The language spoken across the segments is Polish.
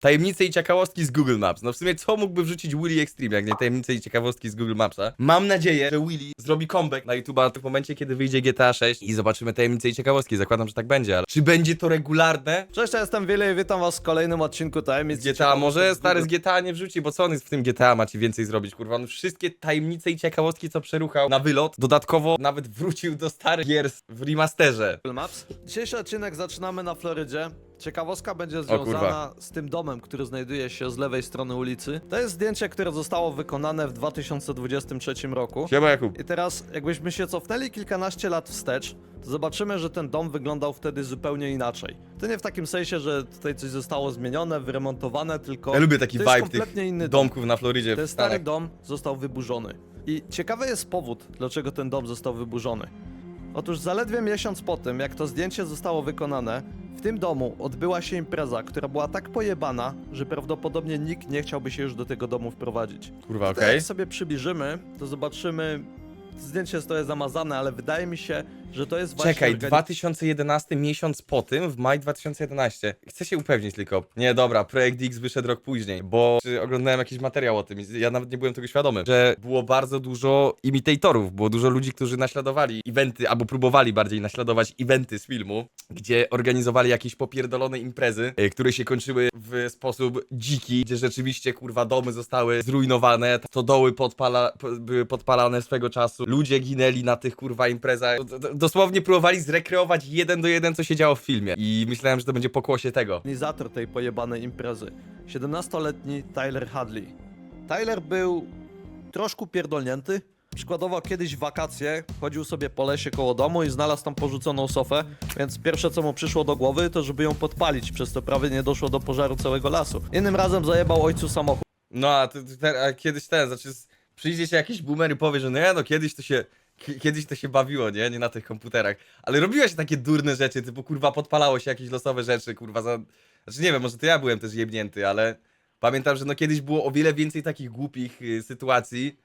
Tajemnice i ciekawostki z Google Maps. No w sumie co mógłby wrzucić Willy Extreme, jak nie tajemnice i ciekawostki z Google Mapsa? Mam nadzieję, że Willy zrobi comeback na YouTube'a w momencie, kiedy wyjdzie GTA 6 i zobaczymy tajemnice i ciekawostki. Zakładam, że tak będzie, ale czy będzie to regularne? Cześć, ja jestem Willy i witam was w kolejnym odcinku Tajemnic Z GTA, może stary z GTA nie wrzuci, bo co on jest w tym GTA, ma ci więcej zrobić, kurwa. On wszystkie tajemnice i ciekawostki, co przeruchał na wylot, dodatkowo nawet wrócił do starych gier w remasterze. Google Maps. Dzisiejszy odcinek zaczynamy na Florydzie. Ciekawostka będzie kurwa. związana z tym domem, który znajduje się z lewej strony ulicy. To jest zdjęcie, które zostało wykonane w 2023 roku. Siema Jakub. I teraz, jakbyśmy się cofnęli kilkanaście lat wstecz, to zobaczymy, że ten dom wyglądał wtedy zupełnie inaczej. To nie w takim sensie, że tutaj coś zostało zmienione, wyremontowane, tylko. Ja lubię taki to jest vibe kompletnie tych inny dom. domków na Florydzie Ten w stary Stanach. dom został wyburzony. I ciekawy jest powód, dlaczego ten dom został wyburzony. Otóż zaledwie miesiąc po tym, jak to zdjęcie zostało wykonane, w tym domu odbyła się impreza, która była tak pojebana, że prawdopodobnie nikt nie chciałby się już do tego domu wprowadzić. Kurwa, To okej. Jak sobie przybliżymy, to zobaczymy. Zdjęcie jest trochę zamazane, ale wydaje mi się, że to jest właśnie. Czekaj, organi- 2011 miesiąc po tym, w maj 2011. Chcę się upewnić tylko. Nie, dobra, Projekt X wyszedł rok później, bo oglądałem jakiś materiał o tym i ja nawet nie byłem tego świadomy, że było bardzo dużo imitatorów, było dużo ludzi, którzy naśladowali eventy, albo próbowali bardziej naśladować eventy z filmu, gdzie organizowali jakieś popierdolone imprezy, e, które się kończyły w sposób dziki, gdzie rzeczywiście, kurwa, domy zostały zrujnowane, stodoły podpala, po- były podpalane swego czasu, ludzie ginęli na tych, kurwa, imprezach. Dosłownie próbowali zrekreować jeden do jeden, co się działo w filmie. I myślałem, że to będzie pokłosie tego. organizator tej pojebanej imprezy. 17-letni Tyler Hadley. Tyler był troszkę pierdolnięty. Przykładowo kiedyś w wakacje chodził sobie po lesie koło domu i znalazł tam porzuconą sofę, więc pierwsze co mu przyszło do głowy to żeby ją podpalić, przez to prawie nie doszło do pożaru całego lasu. Innym razem zajebał ojcu samochód No, a, ty, ty, te- a kiedyś ten, znaczy s- przyjdzie się jakiś boomer i powie, że nie, no kiedyś to się, kiedyś to się bawiło, nie, nie na tych komputerach, ale robiło się takie durne rzeczy, typu kurwa podpalało się jakieś losowe rzeczy, kurwa, za... znaczy nie wiem, może to ja byłem też jebnięty, ale pamiętam, że no kiedyś było o wiele więcej takich głupich y, sytuacji,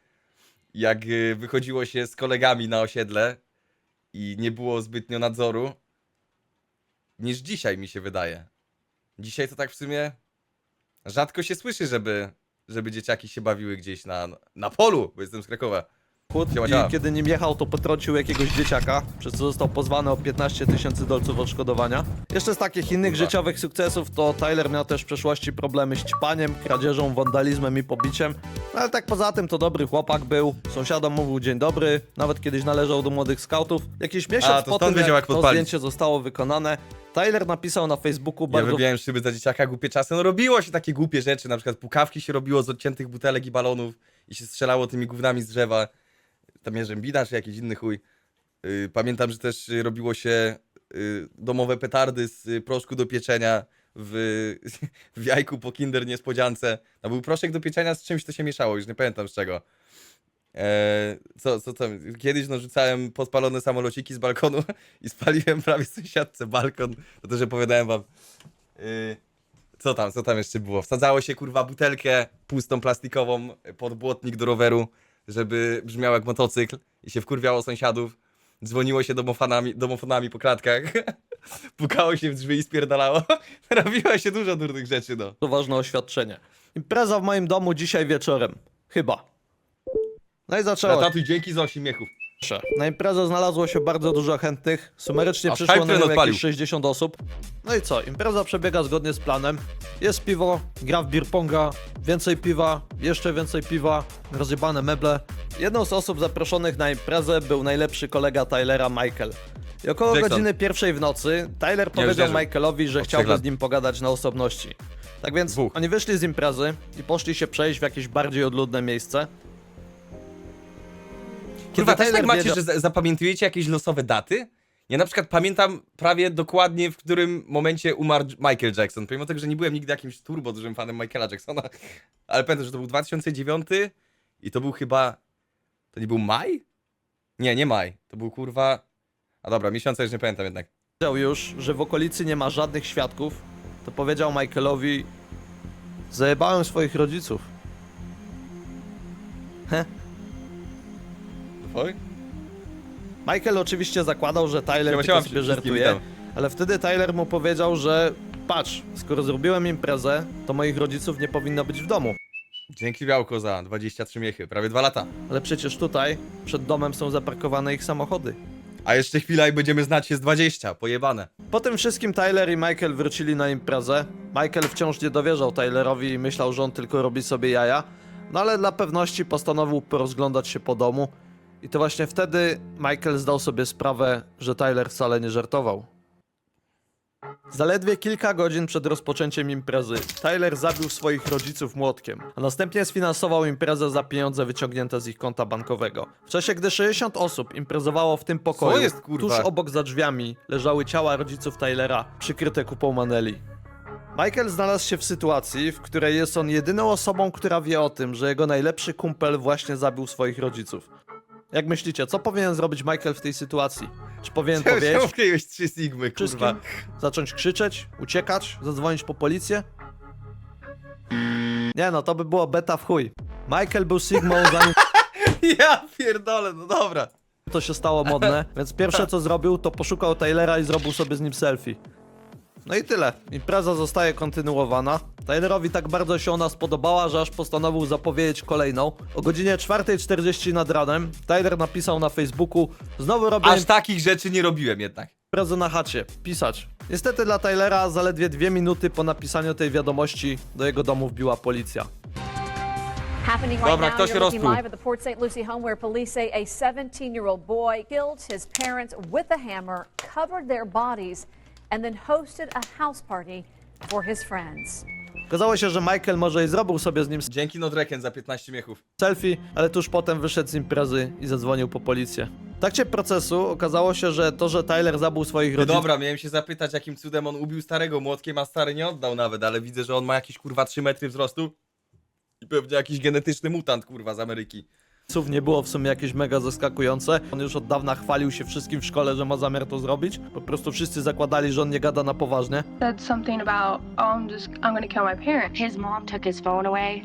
jak y, wychodziło się z kolegami na osiedle i nie było zbytnio nadzoru, niż dzisiaj mi się wydaje. Dzisiaj to tak w sumie rzadko się słyszy, żeby, żeby dzieciaki się bawiły gdzieś na, na polu, bo jestem z Krakowa. Siema, siema. i kiedy nim jechał to potrącił jakiegoś dzieciaka, przez co został pozwany o 15 tysięcy dolców odszkodowania. Jeszcze z takich innych Kurwa. życiowych sukcesów to Tyler miał też w przeszłości problemy z ćpaniem, kradzieżą, wandalizmem i pobiciem. No, ale tak poza tym to dobry chłopak był, sąsiadom mówił dzień dobry, nawet kiedyś należał do młodych skautów. Jakiś miesiąc A, to po stąd tym wiedział, jak jak to podpalić. zdjęcie zostało wykonane, Tyler napisał na Facebooku Ja bardzo wybijałem szyby za dzieciaka, głupie czasy. No robiło się takie głupie rzeczy, na przykład pukawki się robiło z odciętych butelek i balonów i się strzelało tymi gównami z drzewa. Tam Jerzębina czy jakiś inny chuj. Yy, Pamiętam, że też robiło się y, domowe petardy z y, proszku do pieczenia w, w jajku po kinder niespodziance. To był proszek do pieczenia z czymś, to się mieszało, już nie pamiętam z czego. Eee, co, co tam? Kiedyś no, rzucałem podpalone samolociki z balkonu i spaliłem prawie sąsiadce balkon. To też opowiadałem wam. Yy, co tam, co tam jeszcze było? Wsadzało się kurwa butelkę pustą plastikową pod błotnik do roweru, żeby brzmiał jak motocykl i się wkurwiało sąsiadów. Dzwoniło się domofonami, domofonami po klatkach. Pukało się w drzwi i spierdalało. Robiło się dużo durnych rzeczy, no. To ważne oświadczenie. Impreza w moim domu dzisiaj wieczorem. Chyba. No i zaczęło Tatuj, dzięki za ośmiechów. Na imprezę znalazło się bardzo dużo chętnych. Sumerycznie przyszło hype na nią odpalił. jakieś 60 osób. No i co? Impreza przebiega zgodnie z planem. Jest piwo, gra w beer ponga, więcej piwa, jeszcze więcej piwa, rozjebane meble. Jedną z osób zaproszonych na imprezę był najlepszy kolega Tylera, Michael. I około Jackson. godziny pierwszej w nocy Tyler powiedział wierzę. Michaelowi, że chciałby lat. z nim pogadać na osobności. Tak więc Dwóch. oni wyszli z imprezy i poszli się przejść w jakieś bardziej odludne miejsce. Kurwa, też Tyler tak macie, wiedział- że za- zapamiętujecie jakieś losowe daty? Ja na przykład pamiętam prawie dokładnie, w którym momencie umarł Michael Jackson. Pomimo tego, że nie byłem nigdy jakimś turbo dużym fanem Michaela Jacksona, ale pamiętam, że to był 2009 i to był chyba... To nie był maj? Nie, nie maj. To był kurwa... A dobra, miesiąca już nie pamiętam jednak. wiedział już, że w okolicy nie ma żadnych świadków, to powiedział Michaelowi: Zajebałem swoich rodziców. Heh. Twój? Michael oczywiście zakładał, że Tyler tylko siema, sobie żartuje, ale wtedy Tyler mu powiedział, że patrz, skoro zrobiłem imprezę, to moich rodziców nie powinno być w domu. Dzięki Białko za 23 miechy, prawie dwa lata. Ale przecież tutaj, przed domem są zaparkowane ich samochody. A jeszcze chwila i będziemy znać się z 20, pojebane. Po tym wszystkim Tyler i Michael wrócili na imprezę. Michael wciąż nie dowierzał Tylerowi i myślał, że on tylko robi sobie jaja. No ale dla pewności postanowił porozglądać się po domu. I to właśnie wtedy Michael zdał sobie sprawę, że Tyler wcale nie żartował. Zaledwie kilka godzin przed rozpoczęciem imprezy Tyler zabił swoich rodziców młotkiem, a następnie sfinansował imprezę za pieniądze wyciągnięte z ich konta bankowego. W czasie gdy 60 osób imprezowało w tym pokoju, jest, kurwa? tuż obok za drzwiami leżały ciała rodziców Tylera, przykryte kupą maneli. Michael znalazł się w sytuacji, w której jest on jedyną osobą, która wie o tym, że jego najlepszy kumpel właśnie zabił swoich rodziców. Jak myślicie, co powinien zrobić Michael w tej sytuacji? Czy powinien powiedzieć wkleiłeś trzy sigmy, wszystkim? kurwa? Zacząć krzyczeć? Uciekać? Zadzwonić po policję? Nie no, to by było beta w chuj. Michael był Sigmą zanim Ja pierdolę, no dobra. to się stało modne, więc pierwsze co zrobił to poszukał Taylora i zrobił sobie z nim selfie. No i tyle. Impreza zostaje kontynuowana. Tylerowi tak bardzo się ona spodobała, że aż postanowił zapowiedzieć kolejną. O godzinie 4.40 nad ranem Tyler napisał na Facebooku Znowu robię Aż takich rzeczy nie robiłem jednak. imprezę na chacie. Pisać. Niestety dla Tylera zaledwie dwie minuty po napisaniu tej wiadomości do jego domu wbiła policja. Happening right Dobra, now, kto się you're looking rozpluł? live at the Port St. Lucie home where police say a 17-year-old boy killed his parents with a hammer, covered their bodies, and then hosted a house party for his friends. Okazało się, że Michael może i zrobił sobie z nim Dzięki Nodreken za 15 miechów. selfie, ale tuż potem wyszedł z imprezy i zadzwonił po policję. W trakcie procesu okazało się, że to, że Tyler zabił swoich No rodziców, dobra, miałem się zapytać, jakim cudem on ubił starego młotkiem, a stary nie oddał nawet, ale widzę, że on ma jakieś kurwa 3 metry wzrostu. I pewnie jakiś genetyczny mutant, kurwa, z Ameryki. Nie było w sumie jakieś mega zaskakujące. On już od dawna chwalił się wszystkim w szkole, że ma zamiar to zrobić. Po prostu wszyscy zakładali, że on nie gada na poważnie. said something about, oh, I'm just, I'm gonna kill my parents. his mom took his phone away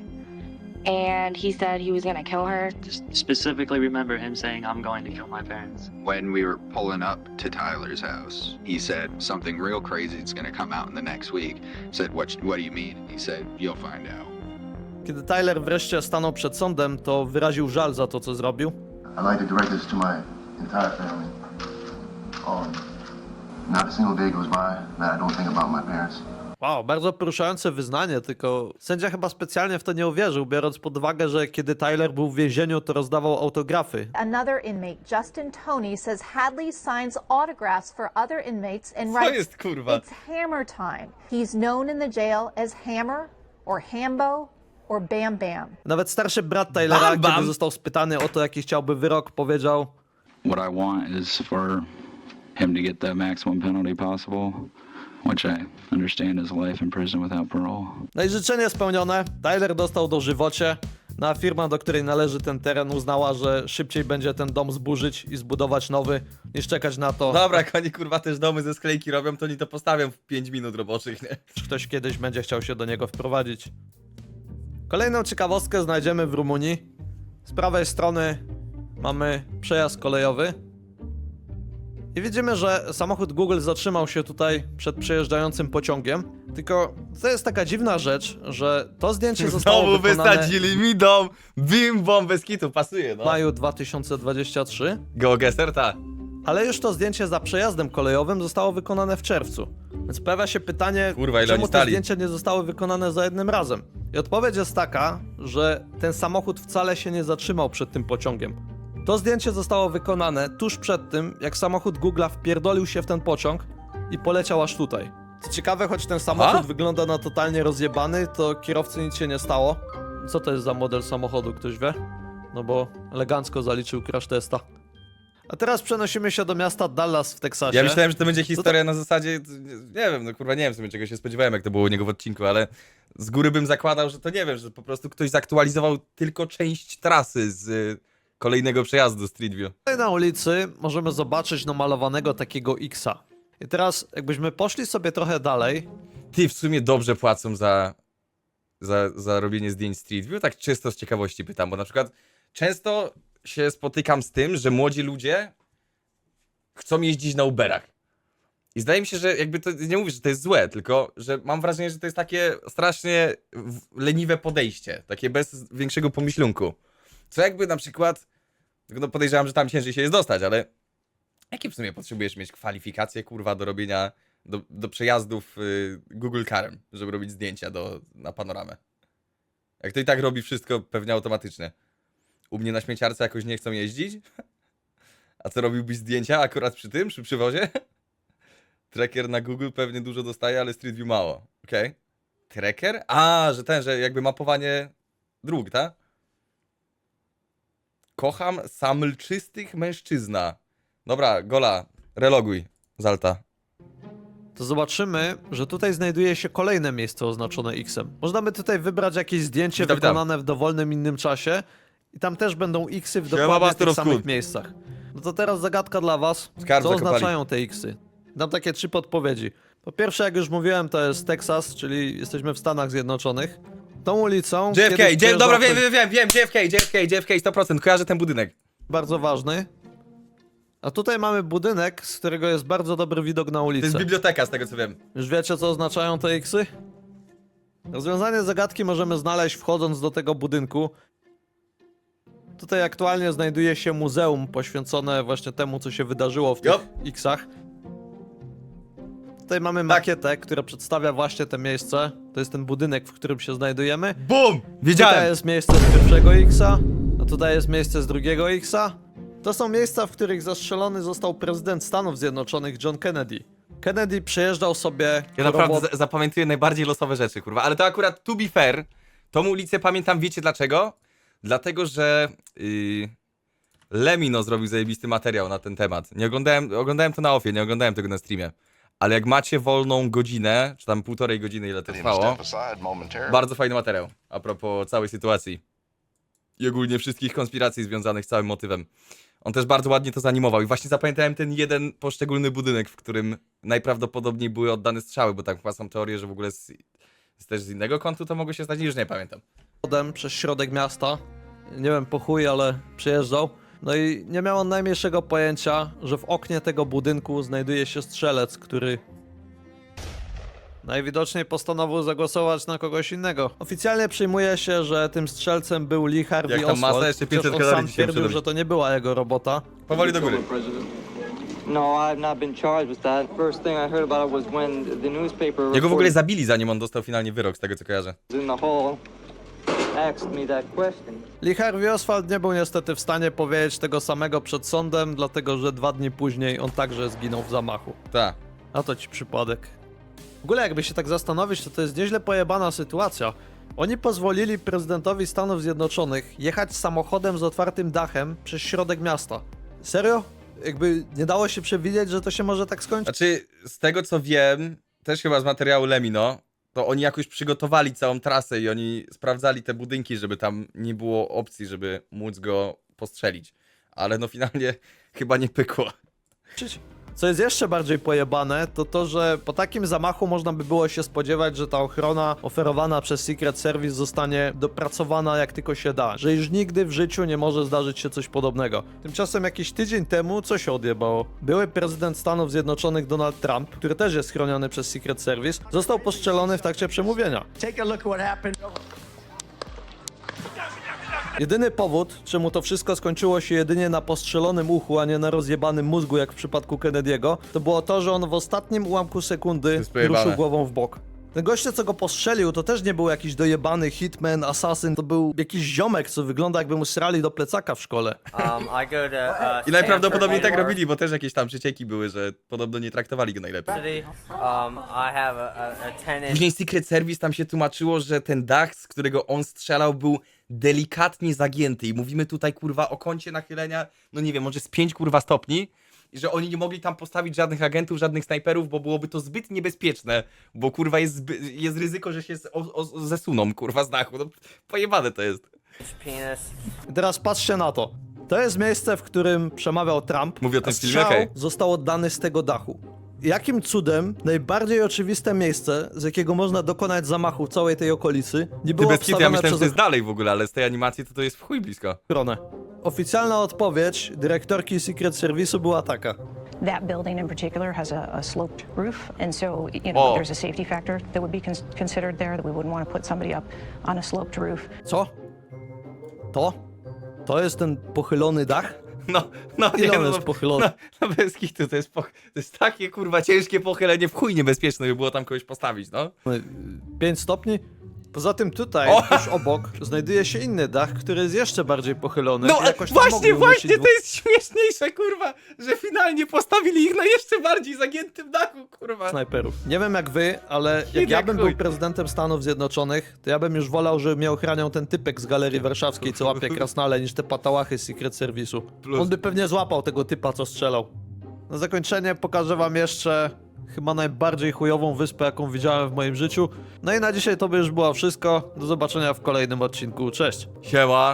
and he said he was gonna kill her. Just specifically remember him saying, I'm going to kill my parents. When we were pulling up to Tyler's house, he said something real crazy is going to come out in the next week. I said, what, what do you mean? He said, you'll find out. Kiedy Tyler wreszcie stanął przed sądem, to wyraził żal za to, co zrobił. I'd like to direct this to my entire family. Not a single day goes by that I don't think about my parents. Wow, bardzo poruszające wyznanie, tylko sędzia chyba specjalnie w to nie uwierzył, biorąc pod uwagę, że kiedy Tyler był w więzieniu, to rozdawał autografy. Another inmate, Justin Tony, says Hadley signs autographs for other inmates and Co writes, jest, kurwa? It's Hammer time. He's known in the jail as Hammer or Hambo or Bam Bam. Nawet starszy brat Tylera, Bam, bam. kiedy został spytany o to, jaki chciałby wyrok, powiedział What I want is for him to get the maximum penalty possible, which I understand is life in prison without parole. No i życzenie spełnione. Tyler dostał dożywocie. No a firma, do której należy ten teren, uznała, że szybciej będzie ten dom zburzyć i zbudować nowy, niż czekać na to, Dobra, jak oni kurwa też domy ze sklejki robią, to oni to postawią w 5 minut roboczych, nie? czy ktoś kiedyś będzie chciał się do niego wprowadzić. Kolejną ciekawostkę znajdziemy w Rumunii. Z prawej strony mamy przejazd kolejowy. I widzimy, że samochód Google zatrzymał się tutaj przed przejeżdżającym pociągiem. Tylko to jest taka dziwna rzecz, że to zdjęcie zostało Znowu wykonane wysadzili mi dom, bim bom, bez kitu, pasuje, w no. maju 2023. Geogeser, ta. Ale już to zdjęcie za przejazdem kolejowym zostało wykonane w czerwcu. Więc pojawia się pytanie, Kurwa, ile czemu stali? zdjęcia nie zostały wykonane za jednym razem? I odpowiedź jest taka, że ten samochód wcale się nie zatrzymał przed tym pociągiem. To zdjęcie zostało wykonane tuż przed tym, jak samochód Google'a wpierdolił się w ten pociąg i poleciał aż tutaj. Co ciekawe, choć ten samochód Aha. wygląda na totalnie rozjebany, to kierowcy nic się nie stało. Co to jest za model samochodu, ktoś wie? No bo elegancko zaliczył crash testa. A teraz przenosimy się do miasta Dallas w Teksasie. Ja myślałem, że to będzie historia na zasadzie, nie wiem, no kurwa, nie wiem w sumie czego się spodziewałem, jak to było u niego w odcinku, ale z góry bym zakładał, że to nie wiem, że po prostu ktoś zaktualizował tylko część trasy z y, kolejnego przejazdu Street View. Tutaj na ulicy możemy zobaczyć namalowanego takiego Xa. I teraz, jakbyśmy poszli sobie trochę dalej, Ty w sumie dobrze płacą za, za, za robienie zdjęć Street View, tak czysto z ciekawości pytam, bo na przykład często się spotykam z tym, że młodzi ludzie chcą jeździć na Uberach. I zdaje mi się, że jakby to nie mówię, że to jest złe, tylko że mam wrażenie, że to jest takie strasznie leniwe podejście, takie bez większego pomyślunku. Co jakby na przykład, no podejrzewam, że tam ciężej się jest dostać, ale jakie w sumie potrzebujesz mieć kwalifikacje, kurwa, do robienia, do, do przejazdów y, Google Carem, żeby robić zdjęcia do, na panoramę? Jak to i tak robi wszystko pewnie automatycznie. U mnie na śmieciarce jakoś nie chcą jeździć? A co robiłbyś zdjęcia akurat przy tym, przy przywozie? Tracker na Google pewnie dużo dostaje, ale Street View mało. Okej. Tracker? A, że ten, że jakby mapowanie dróg, tak? Kocham samlczystych mężczyzna. Dobra, Gola, reloguj z alta. to zobaczymy, że tutaj znajduje się kolejne miejsce oznaczone X-em. Można by tutaj wybrać jakieś zdjęcie Witam, witam. wykonane w dowolnym innym czasie i tam też będą X-y w Siema, dokładnie Master tych of samych miejscach. No to teraz zagadka dla was. Skarb Co zakopali. oznaczają te X-y? Dam takie trzy podpowiedzi. Po pierwsze, jak już mówiłem, to jest Teksas, czyli jesteśmy w Stanach Zjednoczonych. Tą ulicą... JFK, kiedyś J- przejeżdżał dobra, wiem, ktoś wiem, wiem, wiem, JFK, JFK, JFK, 100%, kojarzę ten budynek. Bardzo ważny. A tutaj mamy budynek, z którego jest bardzo dobry widok na To ulicę. jest biblioteka, z tego co wiem. Już wiecie, co oznaczają te X-y? Rozwiązanie zagadki możemy znaleźć wchodząc do tego budynku. Tutaj aktualnie znajduje się muzeum poświęcone właśnie temu, co się wydarzyło w tych Jop. X-ach. Tutaj mamy Tak. makietę, która przedstawia właśnie te miejsce. To jest ten budynek, w którym się znajdujemy. BUM! Tutaj Wiedziałem! jest miejsce z pierwszego X-a, a tutaj jest miejsce z drugiego X-a. To są miejsca, w których zastrzelony został prezydent Stanów Zjednoczonych John Kennedy. Kennedy przejeżdżał sobie Ja naprawdę za- zapamiętuję najbardziej losowe rzeczy, kurwa. Ale to akurat, to be fair, tą ulicę pamiętam, wiecie dlaczego? Dlatego, że yy, Lemino zrobił zajebisty materiał na ten temat. Nie oglądałem, oglądałem to na ofie, nie oglądałem tego na streamie. Ale jak macie wolną godzinę, czy tam półtorej godziny, ile to trwało, bardzo fajny materiał a propos całej sytuacji. I ogólnie wszystkich konspiracji związanych z całym motywem. On też bardzo ładnie to zanimował i właśnie zapamiętałem ten jeden poszczególny budynek, w którym najprawdopodobniej były oddane strzały, bo tak są teorie, że w ogóle z, z też z innego kątu to mogło się stać, już nie pamiętam. Samochodem przez środek miasta. Nie wiem po chuj, ale przyjeżdżał. No i nie miał on najmniejszego pojęcia, że w oknie tego budynku znajduje się strzelec, który najwidoczniej postanowił zagłosować na kogoś innego. Oficjalnie przyjmuje się, że tym strzelcem był Lee Harvey Jak tam masa? Oswald, Jeszcze chociaż 500 on kalorii sam dzisiaj twierdził, że to nie była jego robota. Powoli do góry. No, I've not been charged with that. First thing I heard about it was when the newspaper Jego w ogóle zabili, zanim on dostał finalnie wyrok, z tego co kojarzę. in the hall Lee Harvey Oswald nie był niestety w stanie powiedzieć tego samego przed sądem, dlatego że dwa dni później on także zginął w zamachu. Tak. A to ci przypadek. W ogóle jakby się tak zastanowić, to to jest nieźle pojebana sytuacja. Oni pozwolili prezydentowi Stanów Zjednoczonych jechać samochodem z otwartym dachem przez środek miasta. Serio? Jakby nie dało się przewidzieć, że to się może tak skończyć? Znaczy, z tego co wiem, też chyba z materiału Lemino, to oni jakoś przygotowali całą trasę i oni sprawdzali te budynki, żeby tam nie było opcji, żeby móc go postrzelić. Ale no finalnie chyba nie pykło. Co jest jeszcze bardziej pojebane, to to, że po takim zamachu można by było się spodziewać, że ta ochrona oferowana przez Secret Service zostanie dopracowana jak tylko się da. Że już nigdy w życiu nie może zdarzyć się coś podobnego. Tymczasem jakiś tydzień temu co się odjebało? Były prezydent Stanów Zjednoczonych Donald Trump, który też jest chroniony przez Secret Service, został postrzelony w trakcie przemówienia. Take a look at what happened. Jedyny powód, czemu to wszystko skończyło się jedynie na postrzelonym uchu, a nie na rozjebanym mózgu, jak w przypadku Kennedy'ego, to było to, że on w ostatnim ułamku sekundy jest pojebane. ruszył głową w bok. Ten goście, co go postrzelił, to też nie był jakiś dojebany hitman, assassin, to był jakiś ziomek, co wygląda jakby mu srali do plecaka w szkole. Um, I go to uh, I najprawdopodobniej tak robili, bo też jakieś tam przecieki były, że podobno nie traktowali go najlepiej. Um, I have a, a, a 10 inch Później Secret Service tam się tłumaczyło, że ten dach, z którego on strzelał, był delikatnie zagięty. I mówimy tutaj, kurwa, o kącie nachylenia, no nie wiem, może z 5 kurwa stopni. I że oni nie mogli tam postawić żadnych agentów, żadnych snajperów, bo byłoby to zbyt niebezpieczne. Bo kurwa jest, jest ryzyko, że się z, o, o, zesuną, kurwa, z dachu. No, pojebane to jest. teraz patrzcie na to. To jest miejsce, w którym przemawiał Trump, Mówię o tym a filmie, strzał okej. został oddany z tego dachu. Jakim cudem najbardziej oczywiste miejsce, z jakiego można dokonać zamachu w całej tej okolicy, nie Ty było bez kitu, ja myślałem, że przez to jest dalej w ogóle, ale z tej animacji to to jest w chuj blisko. ochronę? Oficjalna odpowiedź dyrektorki Secret Service'u była taka. That building in particular has a, a sloped roof, and so you know Oh. there's a safety factor that would be cons- considered there that we wouldn't want to put somebody up on a sloped roof. Co? To? To jest ten pochylony dach? No, no, nie, no, jest pochylony? No, no bez kitu, to jest, po, to jest takie kurwa ciężkie pochylenie, w chuj niebezpieczne by było tam kogoś postawić, no. 5 stopni? Poza tym tutaj, O! tuż obok, znajduje się inny dach, który jest jeszcze bardziej pochylony. No i jakoś tam mogli właśnie, umieścić właśnie, to jest śmieszniejsze, kurwa, że finalnie postawili ich na jeszcze bardziej zagiętym dachu, kurwa. snajperów. Nie wiem jak wy, ale jak ja bym chuj. był prezydentem Stanów Zjednoczonych, to ja bym już wolał, żeby mnie ochraniał ten typek z Galerii Warszawskiej, co łapie krasnale, niż te patałachy z Secret Service'u. Plus- On by pewnie złapał tego typa, co strzelał. Na zakończenie pokażę wam jeszcze chyba najbardziej chujową wyspę, jaką widziałem w moim życiu. No i na dzisiaj to by już było wszystko. Do zobaczenia w kolejnym odcinku. Cześć! Siema.